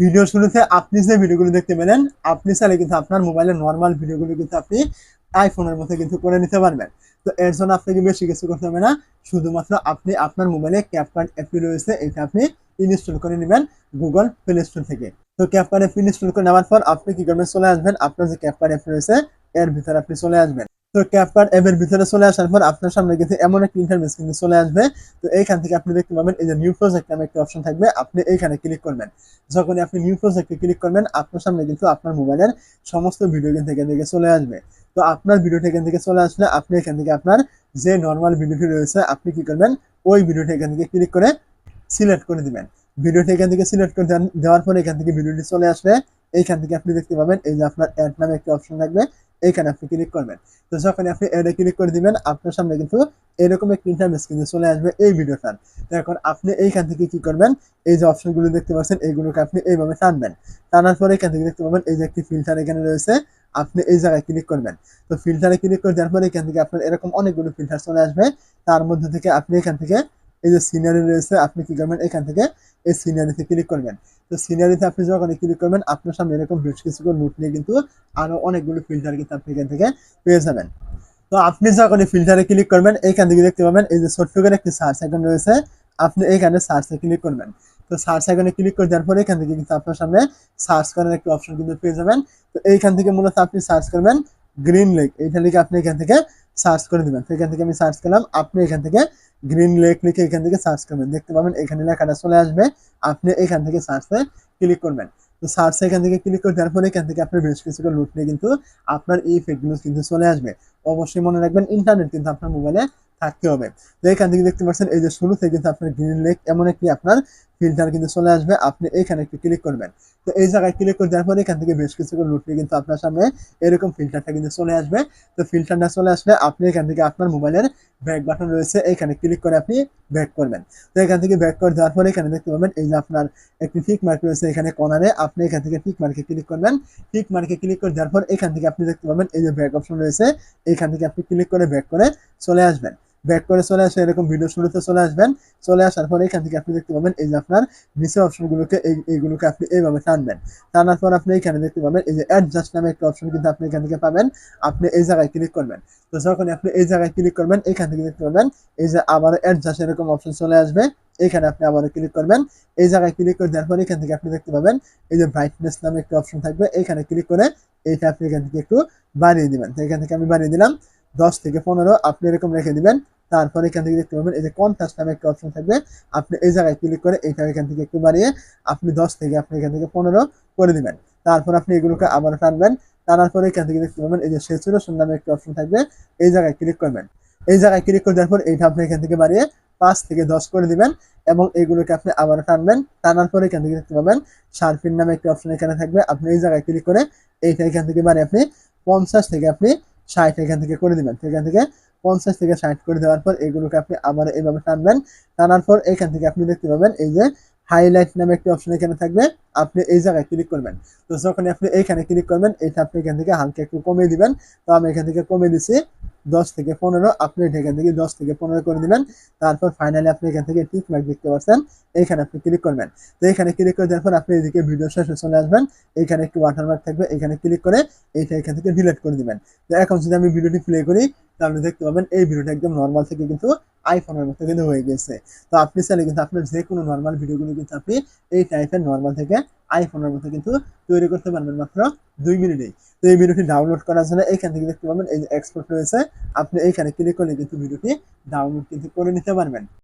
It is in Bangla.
ভিডিও শুরুতে আপনি যে ভিডিওগুলো দেখতে পেলেন, আপনি চাইলে কিন্তু আপনার মোবাইলের নর্মাল ভিডিওগুলো কিন্তু আপনি আইফোনের মধ্যে কিন্তু করে নিতে পারবেন। তো এর জন্য আপনাকে বেশি কিছু করতে হবে না, শুধুমাত্র আপনি আপনার মোবাইলে ক্যাপকার্ড অ্যাপটি রয়েছে, এটা আপনি ইনস্টল করে নেবেন গুগল প্লে স্টোর থেকে। তো ক্যাপকার্ড অ্যাপ ইনস্টল করে নেওয়ার পর আপনি কি করবেন? চলে আসবেন, আপনার যে ক্যাপকার্ড অ্যাপ রয়েছে, এর ভিতরে আপনি চলে আসবেন। তো ক্যাপকার্ড অ্যাপের ভিতরে চলে আসার পর আপনার সামনে কিন্তু এমন একটা ইন্টারফেস কিন্তু চলে আসবে। তো এইখান থেকে আপনি দেখতে পাবেন এই যে নিউ প্রজেক্ট নামে একটা অপশন থাকবে, আপনি এইখানে ক্লিক করবেন। যখনই আপনি নিউ প্রজেক্টে ক্লিক করবেন, আপনার সামনে কিন্তু আপনার মোবাইলের সমস্ত ভিডিও কিন্তু এখান থেকে চলে আসবে। তো আপনার ভিডিওটা এখান থেকে চলে আসলে আপনি এখান থেকে আপনার যে নর্মাল ভিডিওটি রয়েছে, আপনি কি করবেন? ওই ভিডিওটা এখান থেকে ক্লিক করে সিলেক্ট করে দিবেন। ভিডিওটা এখান থেকে সিলেক্ট করে দেওয়ার পরে এখান থেকে ভিডিওটি চলে আসলে এইখান থেকে আপনি দেখতে পাবেন এই যে আপনার অ্যাড নামে একটা অপশন থাকবে। এইখানে আপনি ক্লিক করবেন। তো যখন আপনি অ্যাডে ক্লিক করে দিবেন, আপনার সামনে কিন্তু এরকম একটা ইন্টারনেস কিন্তু চলে আসবে এই ভিডিওটার তো এখন আপনি এইখান থেকে কি করবেন? এই যে অপশনগুলো দেখতে পাচ্ছেন, এইগুলোকে আপনি এইভাবে টানবেন। টানার পরে এখান থেকে দেখতে পাবেন, এই যে একটি ফিল্টার এখানে রয়েছে, আপনি এই জায়গায় ক্লিক করবেন। তো ফিল্টারে ক্লিক করে দেওয়ার পরে এখান থেকে আপনার এরকম অনেকগুলো ফিল্টার চলে আসবে। তার মধ্যে থেকে আপনি এখান থেকে এই যে সিনারি রয়েছে, আপনি কি করবেন? এখান থেকে এই সিনারিতে ক্লিক করবেন। তো সিনারিতে আপনি যখন ক্লিক করবেন আপনার সামনে এরকম বেশ কিছু নোট নিয়ে কিন্তু আরও অনেকগুলো ফিল্টার কিন্তু আপনি এখান থেকে পেয়ে যাবেন। তো আপনি যখন এই ফিল্টারে ক্লিক করবেন এইখান থেকে দেখতে পাবেন, এই যে ছোট্ট একটি সার্চ আইকন রয়েছে, আপনি এইখানে সার্চে ক্লিক করবেন। তো সার্চ আইকনে ক্লিক করে দেওয়ার পরে এখান থেকে কিন্তু আপনার সামনে সার্চ করার একটি অপশন কিন্তু পেয়ে যাবেন। তো এইখান থেকে মূলত আপনি সার্চ করবেন গ্রিন লেক এইটা লিখে আপনি এখান থেকে সার্চ করে দিবেন তো এখান থেকে আমি সার্চ করলাম, আপনি এখান থেকে গ্রিন লেক লিখে এখান থেকে সার্চ করবেন। দেখতে পাবেন এখানে লেখাটা চলে আসবে। আপনি এখান থেকে সার্চে ক্লিক করবেন। তো সার্চ এখান থেকে ক্লিক করে দেওয়ার পরে এখান থেকে আপনার বেশ কিছু লুট নিয়ে কিন্তু আপনার এই ফেকগুলো কিন্তু চলে আসবে। অবশ্যই মনে রাখবেন ইন্টারনেট কিন্তু আপনার মোবাইলে থাকতে হবে। তো এখান থেকে দেখতে পাচ্ছেন, এই যে শুরুতে কিন্তু আপনার গ্রিন লেক এমন একটি আপনার ফিল্টার কিন্তু চলে আসবে, আপনি এখানে একটু ক্লিক করবেন। তো এই জায়গায় ক্লিক করে দেওয়ার পরে এখান থেকে বেশ কিছু নিয়ে কিন্তু আপনার সামনে এরকম ফিল্টারটা কিন্তু চলে আসবে। তো ফিল্টারটা চলে আসলে আপনি এখান থেকে আপনার মোবাইলের ব্যাক বাটন রয়েছে, এখানে ক্লিক করে আপনি ব্যাক করবেন। তো এখান থেকে ব্যাক করে দেওয়ার পরে এখানে দেখতে পাবেন, এই যে আপনার একটি টিক মার্ক রয়েছে এখানে কর্নারে আপনি এখান থেকে টিক মার্কে ক্লিক করবেন। টিক মার্কে ক্লিক করে দেওয়ার পর এখান থেকে আপনি দেখতে পাবেন, এই যে ব্যাক অপশন রয়েছে, এখান থেকে আপনি ক্লিক করে ব্যাক করে চলে আসবেন। ব্যাক করে চলে আসে এরকম ভিডিও শুরুতে চলে আসবেন। চলে আসার পরে এখান থেকে আপনি দেখতে পাবেন এই যে আপনার নিচে অপশনগুলোকে, এই, এইগুলোকে আপনি এইভাবে টানবেন। টানার পর আপনি এখানে দেখতে পাবেন এই যে অ্যাডজাস্ট নামে একটা অপশন কিন্তু আপনি এখান থেকে পাবেন। আপনি এই জায়গায় ক্লিক করবেন। তো যখন আপনি এই জায়গায় ক্লিক করবেন, এখান থেকে দেখতে পাবেন এই যে আবার অ্যাডজাস্ট এরকম অপশন চলে আসবে। এখানে আপনি আবার ক্লিক করবেন। এই জায়গায় ক্লিক করে দেওয়ার পর এখান থেকে আপনি দেখতে পাবেন এই যে ব্রাইটনেস নামে একটা অপশন থাকবে। এখানে ক্লিক করে এইটা আপনি এখান থেকে একটু বাড়িয়ে দিবেন। এখান থেকে আমি বাড়িয়ে দিলাম। দশ থেকে পনেরো, আপনি এরকম রেখে দিবেন। তারপর এখান থেকে দেখতে পাবেন এই যে কন্ট্রাস্ট নামে একটা অপশন থাকবে। আপনি এই জায়গায় ক্লিক করে এইটা এখান থেকে একটু বাড়িয়ে আপনি দশ থেকে আপনি এখান থেকে পনেরো করে দিবেন। তারপর আপনি এগুলোকে আবার টানবেন, টানার পরে এখান থেকে দেখতে পাবেন এই যে সেচুরেশন নামে একটা অপশন থাকবে, এই জায়গায় ক্লিক করবেন। এই জায়গায় ক্লিক করে দেওয়ার পর এইটা আপনি এখান থেকে বাড়িয়ে পাঁচ থেকে দশ করে দিবেন এবং এইগুলোকে আপনি আবার টানবেন। টানার পরে এখান থেকে দেখতে পাবেন শার্পিন নামে একটা অপশন এখানে থাকবে। আপনি এই জায়গায় ক্লিক করে এইটা এখান থেকে বাড়িয়ে আপনি পঞ্চাশ থেকে আপনি ষাট এখান থেকে করে দিবেন। এখান থেকে পঞ্চাশ থেকে ষাট করে দেওয়ার পর এগুলোকে আপনি আবার এইভাবে টানবেন। টানার পর এখান থেকে আপনি দেখতে পাবেন এই যে হাইলাইট নামে একটি অপশন এখানে থাকবে। আপনি এই জায়গায় ক্লিক করবেন। তো যখন আপনি এইখানে ক্লিক করবেন, এটা আপনি এখান থেকে হালকা একটু কমিয়ে দিবেন। তো আমি এখান থেকে কমিয়ে দিচ্ছি দশ থেকে পনেরো, আপনি এখান থেকে দশ থেকে পনেরো করে দিবেন। তারপর ফাইনালি আপনি এখান থেকে টিক মার্ক দেখতে পাচ্ছেন। এইখানে আপনি ক্লিক করবেন। তো এখানে ক্লিক করে দেওয়ার পর আপনি এদিকে ভিডিও শেষে চলে আসবেন। এখানে একটু ওয়াটারমার্ক থাকবে। এখানে ক্লিক করে এইটা এখান থেকে ডিলিট করে দিবেন। তো এখন যদি আমি ভিডিওটি প্লে করি, তাহলে দেখতে পাবেন এই ভিডিওটা একদম নর্মাল থেকে কিন্তু আইফোনের মতো কিন্তু হয়ে গেছে। তো আপনি চাইলে কিন্তু আপনার যে কোনো নর্মাল ভিডিওগুলো কিন্তু আপনি এই টাইপের নর্মাল থেকে আইফোনের মতো কিন্তু তৈরি করতে পারবেন মাত্র দুই মিনিটেই। তো এই ভিডিওটি ডাউনলোড করার জন্য এইখান থেকে দেখতে পাবেন এই যে এক্সপোর্ট রয়েছে, আপনি এইখানে ক্লিক করলে কিন্তু ভিডিওটি ডাউনলোড কিন্তু করে নিতে পারবেন।